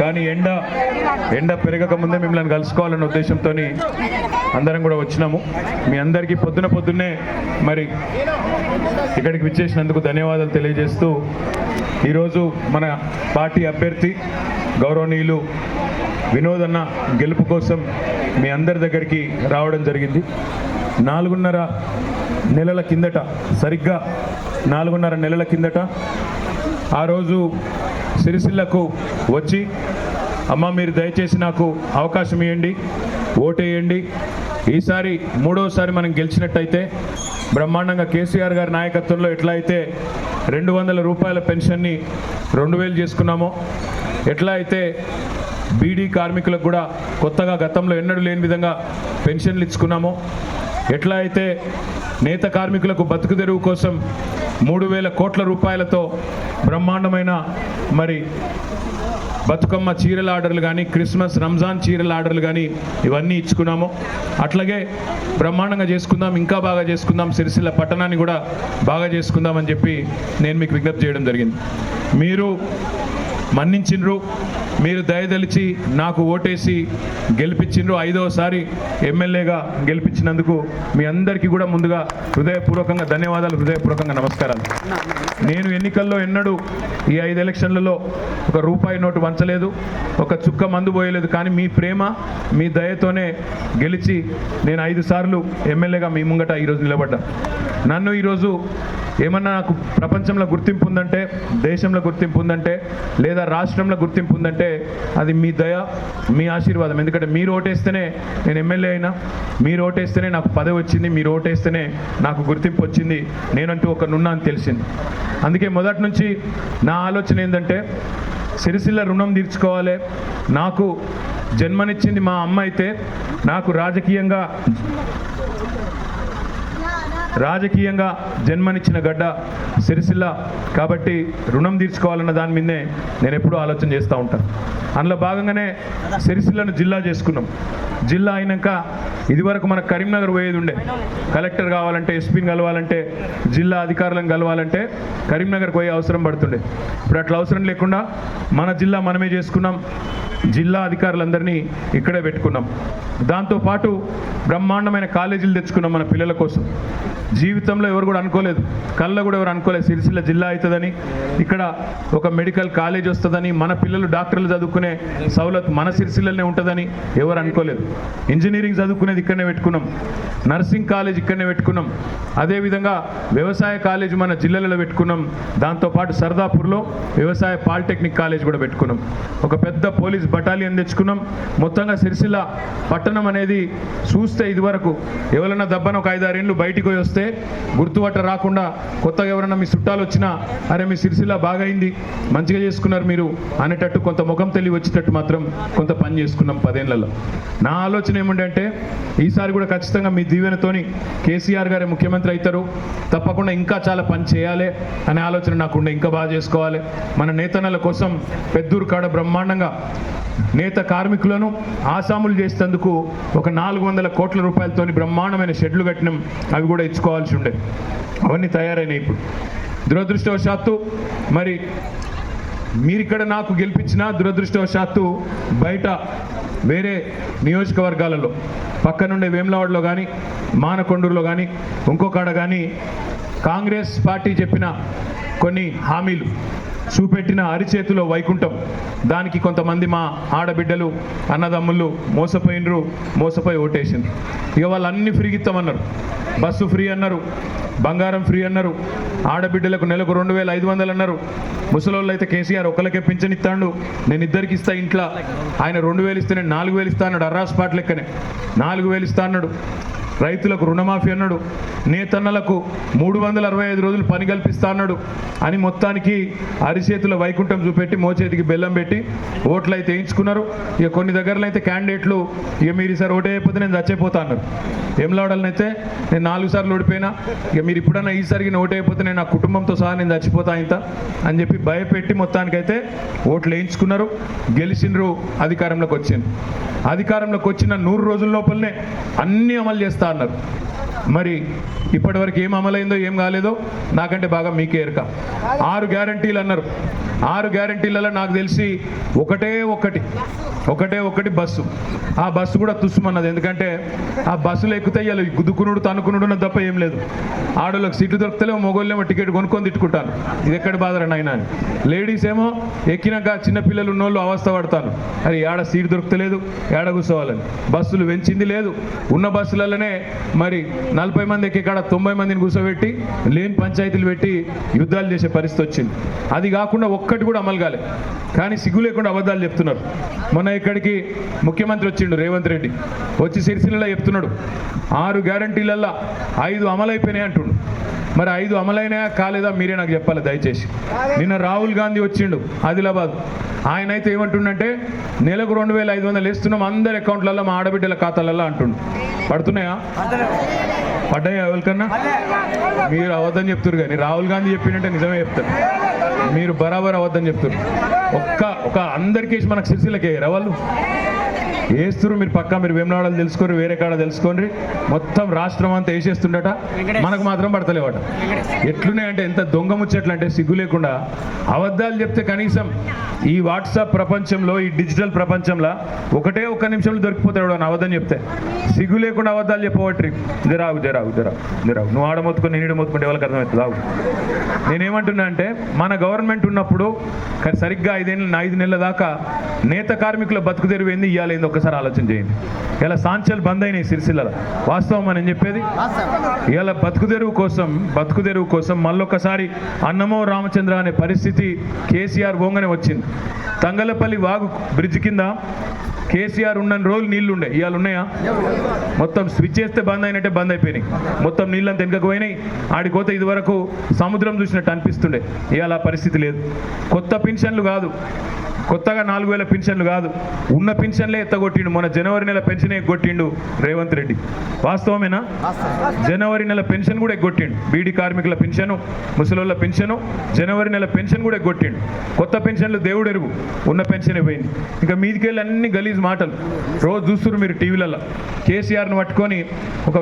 కానీ ఎండ ఎండ పెరగక ముందే మిమ్మల్ని కలుసుకోవాలన్న ఉద్దేశంతో అందరం కూడా వచ్చినాము. మీ అందరికీ పొద్దున పొద్దున్నే మరి ఇక్కడికి విచ్చేసినందుకు ధన్యవాదాలు తెలియజేస్తూ ఈరోజు మన పార్టీ అభ్యర్థి గౌరవనీయులు వినోద్ అన్న గెలుపు కోసం మీ అందరి దగ్గరికి రావడం జరిగింది. నాలుగున్నర నెలల కిందట సరిగ్గా నాలుగున్నర నెలల కిందట ఆ రోజు సిరిసిల్లకు వచ్చి అమ్మ మీరు దయచేసి నాకు అవకాశం ఇవ్వండి ఓటేయండి ఈసారి మూడోసారి మనం గెలిచినట్టయితే బ్రహ్మాండంగా కేసీఆర్ గారి నాయకత్వంలో ఎట్లా అయితే రెండు వందల రూపాయల పెన్షన్ని రెండు వేలు చేసుకున్నామో ఎట్లా అయితే బీడీ కార్మికులకు కూడా కొత్తగా గతంలో ఎన్నడూ లేని విధంగా పెన్షన్లు ఇచ్చుకున్నామో. ఎట్లా అయితే నేత కార్మికులకు బతుకు తెరువు కోసం మూడు వేల కోట్ల రూపాయలతో బ్రహ్మాండమైన మరి బతుకమ్మ చీరల ఆర్డర్లు కానీ క్రిస్మస్ రంజాన్ చీరల ఆర్డర్లు కానీ ఇవన్నీ ఇచ్చుకున్నాము. అట్లాగే బ్రహ్మాండంగా చేసుకుందాం ఇంకా బాగా చేసుకుందాం సిరిసిల్ల పట్టణాన్ని కూడా బాగా చేసుకుందామని చెప్పి నేను మీకు విజ్ఞప్తి చేయడం జరిగింది. మీరు మన్నించిండ్రు మీరు దయదలిచి నాకు ఓటేసి గెలిపించిండ్రు. ఐదవసారి ఎమ్మెల్యేగా గెలిపించినందుకు మీ అందరికీ కూడా ముందుగా హృదయపూర్వకంగా ధన్యవాదాలు హృదయపూర్వకంగా నమస్కారాలు. నేను ఎన్నికల్లో ఎన్నడూ ఈ ఐదు ఎలక్షన్లలో ఒక రూపాయి నోటు వంచలేదు ఒక చుక్క మందు పోయలేదు. కానీ మీ ప్రేమ మీ దయతోనే గెలిచి నేను ఐదు సార్లు ఎమ్మెల్యేగా మీ ముంగట ఈరోజు నిలబడ్డా. నన్ను ఈరోజు ఏమన్నా నాకు ప్రపంచంలో గుర్తింపు ఉందంటే దేశంలో గుర్తింపు ఉందంటే లేదా రాష్ట్రంలో గుర్తింపు ఉందంటే అది మీ దయ మీ ఆశీర్వాదం. ఎందుకంటే మీరు ఓటేస్తేనే నేను ఎమ్మెల్యే అయినా మీరు ఓటేస్తేనే నాకు పదవి వచ్చింది మీరు ఓటేస్తేనే నాకు గుర్తింపు వచ్చింది. నేనంటూ ఒక నున్నా అని తెలిసింది. అందుకే మొదటి నుంచి నా ఆలోచన ఏంటంటే సిరిసిల్ల రుణం తీర్చుకోవాలి. నాకు జన్మనిచ్చింది మా అమ్మ అయితే నాకు రాజకీయంగా రాజకీయంగా జన్మనిచ్చిన గడ్డ సిరిసిల్ల కాబట్టి రుణం తీర్చుకోవాలన్న దాని మీదనే నేను ఎప్పుడూ ఆలోచన చేస్తూ ఉంటాను. అందులో భాగంగానే సిరిసిల్లను జిల్లా చేసుకున్నాం. జిల్లా అయినాక ఇదివరకు మన కరీంనగర్ పోయేది ఉండే. కలెక్టర్ కావాలంటే ఎస్పీని కలవాలంటే జిల్లా అధికారులను కలవాలంటే కరీంనగర్ పోయే అవసరం పడుతుండే. ఇప్పుడు అట్లా అవసరం లేకుండా మన జిల్లా మనమే చేసుకున్నాం. జిల్లా అధికారులందరినీ ఇక్కడే పెట్టుకున్నాం. దాంతోపాటు బ్రహ్మాండమైన కాలేజీలు తెచ్చుకున్నాం మన పిల్లల కోసం. జీవితంలో ఎవరు కూడా అనుకోలేదు. కళ్ళ కూడా ఎవరు అనుకోలేదు. సిరిసిల్ల జిల్లా అవుతుందని ఇక్కడ ఒక మెడికల్ కాలేజ్ వస్తుందని మన పిల్లలు డాక్టర్లు చదువుకునే సౌలత్ మన సిరిసిల్లనే ఉంటుందని ఎవరు అనుకోలేదు. ఇంజనీరింగ్ చదువుకునేది ఇక్కడనే పెట్టుకున్నాం. నర్సింగ్ కాలేజ్ ఇక్కడనే పెట్టుకున్నాం. అదేవిధంగా వ్యవసాయ కాలేజ్ మన జిల్లాలలో పెట్టుకున్నాం. దాంతోపాటు సర్దాపూర్లో వ్యవసాయ పాలిటెక్నిక్ కాలేజ్ కూడా పెట్టుకున్నాం. ఒక పెద్ద పోలీస్ బటాలియన్ తెచ్చుకున్నాం. మొత్తంగా సిరిసిల్ల పట్టణం అనేది చూస్తే ఇదివరకు ఎవరైనా దబ్బన ఒక ఐదారేళ్ళు బయటికి పోయి వస్తే గుర్తుపట్ట రాకుండా కొత్తగా ఎవరైనా మీ చుట్టాలు వచ్చినా అరే మీ సిరిసిల్ల బాగైంది మంచిగా చేసుకున్నారు మీరు అనేటట్టు కొంత ముఖం తెలివి వచ్చేటట్టు మాత్రం కొంత పని చేసుకున్నాం పదేళ్ళలో. నా ఆలోచన ఏముండంటే ఈసారి కూడా ఖచ్చితంగా మీ దీవెనతోని కేసీఆర్ గారే ముఖ్యమంత్రి అవుతారు. తప్పకుండా ఇంకా చాలా పని చేయాలి అనే ఆలోచన నాకుండా. ఇంకా బాగా చేసుకోవాలి. మన నేతన్నల కోసం పెద్దూరు కాడ బ్రహ్మాండంగా నేత కార్మికులను ఆసాములు చేసేందుకు ఒక నాలుగు వందల కోట్ల రూపాయలతోని బ్రహ్మాండమైన షెడ్లు కట్టినాం. అవి కూడా ఇచ్చుకోవాల్సి ఉండే. అవన్నీ తయారైనాయి ఇప్పుడు. దురదృష్టవశాత్తు మరి మీరిక్కడ నాకు గెలిపించిన దురదృష్టవశాత్తు బయట వేరే నియోజకవర్గాలలో పక్కనుండే వేములవాడలో కానీ మానకొండూరులో కానీ ఇంకొకడ కానీ కాంగ్రెస్ పార్టీ చెప్పిన కొన్ని హామీలు. చూపెట్టిన అరిచేతిలో వైకుంఠం. దానికి కొంతమంది మా ఆడబిడ్డలు అన్నదమ్ముళ్ళు మోసపోయినరు మోసపోయి ఓటేసిండ్రు. ఇక వాళ్ళు అన్ని ఫ్రీగా ఇస్తామన్నారు బస్సు ఫ్రీ అన్నారు బంగారం ఫ్రీ అన్నారు ఆడబిడ్డలకు నెలకు రెండు వేల ఐదు వందలు అన్నారు. ముసలోళ్ళు అయితే కేసీఆర్ ఒకరికే పింఛన్ ఇస్తాడు. నేను ఇద్దరికి ఇస్తా ఇంట్లో. ఆయన రెండు వేలు ఇస్తే నేను నాలుగు వేలు ఇస్తా అన్నాడు అర్రాస్ పాట లెక్కనే. నాలుగు వేలు ఇస్తా అన్నాడు. రైతులకు రుణమాఫీ అన్నాడు. నేతన్నలకు మూడు వందల అరవై ఐదు రోజులు పని కల్పిస్తా అన్నాడు. అని మొత్తానికి అరిచేతుల వైకుంఠం చూపెట్టి మోచేతికి బెల్లం పెట్టి ఓట్లు అయితే వేయించుకున్నారు. ఇక కొన్ని దగ్గరలో అయితే క్యాండిడేట్లు ఇక మీరు ఈసారి ఓటే అయిపోతే నేను చచ్చిపోతా అన్నారు. ఏమలాడాలనైతే నేను నాలుగు సార్లు ఓడిపోయినా. ఇక మీరు ఇప్పుడన్నా ఈసారికి నేను ఓటైపోతే నేను నా కుటుంబంతో సహా నేను చచ్చిపోతా ఇంత అని చెప్పి భయపెట్టి మొత్తానికైతే ఓట్లు వేయించుకున్నారు. గెలిచినరు అధికారంలోకి వచ్చింది అధికారంలోకి వచ్చిన నూరు రోజుల లోపలనే అన్నీ అమలు చేస్తా అన్నారు. మరి ఇప్పటివరకు ఏం అమలైందో ఏం కాలేదో నాకంటే బాగా మీకే ఎరక. ఆరు గ్యారంటీలు అన్నారు. ఆరు గ్యారంటీలలో నాకు తెలిసి ఒకటే ఒకటి ఒకటే ఒకటి బస్సు. ఆ బస్సు కూడా తుస్సుమన్నది. ఎందుకంటే ఆ బస్సులు ఎక్కితే ఇవాళ గుద్దుకునుడు తనుకునుడు తప్ప ఏం లేదు. ఆడోళ్ళకి సీట్లు దొరుకుతలేమో మొగోళ్ళేమో టికెట్ కొనుక్కొని తిట్టుకుంటాను ఇది ఎక్కడ బాధరా నాయన అని. లేడీస్ ఏమో ఎక్కినాక చిన్నపిల్లలు ఉన్నోళ్ళు అవస్థ పడతాను అది ఏడ సీట్ దొరుకుతలేదు ఏడ కూర్చోవాలని. బస్సులు పెంచింది లేదు. ఉన్న బస్సులలోనే మరి నలభై మంది ఎక్కే కాడ తొంభై మందిని కూర్చోబెట్టి లేని పంచాయతీలు పెట్టి యుద్ధాలు చేసే పరిస్థితి వచ్చింది. అది కాకుండా ఒక్కటి కూడా అమలు కాలే. కానీ సిగ్గు లేకుండా అబద్ధాలు చెప్తున్నారు. మొన్న ఇక్కడికి ముఖ్యమంత్రి వచ్చిండు రేవంత్ రెడ్డి. వచ్చి సిరిసిల్లలో చెప్తున్నాడు. ఆరు గ్యారంటీలల్లా ఐదు అమలైపోయినాయి అంటుండు. మరి ఐదు అమలైనాయా కాలేదా మీరే నాకు చెప్పాలి దయచేసి. నిన్న రాహుల్ గాంధీ వచ్చిండు ఆదిలాబాద్. ఆయన అయితే ఏమంటుండంటే నెలకు రెండు వేల ఐదు వందలు వేస్తున్నాం అందరి అకౌంట్లలో మా ఆడబిడ్డల ఖాతాలలో అంటుండు. పడుతున్నాయా? పడ్డాయా ఎవరికన్నా? మీరు అవద్దని చెప్తున్నారు కానీ రాహుల్ గాంధీ చెప్పినట్టే నిజమే చెప్తారు మీరు బరాబర్ అవద్దని చెప్తున్నారు ఒక్క ఒక అందరికేసి మనకు సిరిసిల్లకి వేయరా వాళ్ళు? వేస్తురు మీరు పక్కా మీరు వేమనాడాలు తెలుసుకోరు వేరే కాడ తెలుసుకోండి. మొత్తం రాష్ట్రం అంతా వేసేస్తుండట మనకు మాత్రం పడతలేవట. ఎట్లున్నాయంటే ఎంత దొంగ ముచ్చట్లు అంటే సిగ్గు లేకుండా అబద్ధాలు చెప్తే కనీసం ఈ వాట్సాప్ ప్రపంచంలో ఈ డిజిటల్ ప్రపంచంలో ఒకటే ఒక్క నిమిషంలో దొరికిపోతాడు అని అబద్ధం చెప్తే. సిగ్గు లేకుండా అబద్ధాలు చెప్పవట్రి. జరాగు జరాగు జరాగు జరాగు నువ్వు ఆడ మొత్తుకొని నేను ఈడ మొత్తుకుంటే ఎవరికి అర్థమవుతుంది? ఆగు నేనేమంటున్నా అంటే మన గవర్నమెంట్ ఉన్నప్పుడు సరిగ్గా ఐదేళ్ళ ఐదు నెలల దాకా నేత కార్మికుల బతుకు తెరువు ఏంది? ఇవ్వాలేంది ఒక్కసారి ఆలోచన చేయండి. ఇలా సాంచల్ బంద్ అయినాయి సిరిసిల్ల వాస్తవం అని చెప్పేది? ఇలా బతుకు తెరువు కోసం బతుకు తెరువు కోసం మళ్ళొకసారి అన్నమో రామచంద్ర అనే పరిస్థితి కేసీఆర్ ఓంగనే వచ్చింది. తంగలపల్లి వాగు బ్రిడ్జ్ కింద కేసీఆర్ ఉన్న రోజులు నీళ్ళు ఉండే ఇవాళ ఉన్నాయా? మొత్తం స్విచ్ చేస్తే బంద్ అయినట్టే బంద్ అయిపోయినాయి. మొత్తం నీళ్ళంతా వెనుకకు పోయినాయి. ఆడిపోతే ఇదివరకు సముద్రం చూసినట్టు అనిపిస్తుండే. ఇవాళ పరిస్థితి లేదు. కొత్త పెన్షన్లు కాదు. కొత్తగా నాలుగు వేల పెన్షన్లు కాదు. ఉన్న పెన్షన్లే ఎత్తగొట్టిండు. మొన్న జనవరి నెల పెన్షన్ ఎగ్గొట్టిండు రేవంత్ రెడ్డి. వాస్తవమేనా? జనవరి నెల పెన్షన్ కూడా ఎగ్గొట్టిండు. బీడీ కార్మికుల పెన్షను ముసలోళ్ళ పెన్షను జనవరి నెల పెన్షన్ కూడా ఎగ్గొట్టిండు. కొత్త పెన్షన్లు దేవుడు ఎరుగు ఉన్న పెన్షన్ పోయింది. ఇంకా మీదికెళ్ళి అన్ని గలీజ్ మాటలు. రోజు చూస్తున్నారు మీరు టీవీలలో. కేసీఆర్ను పట్టుకొని ఒక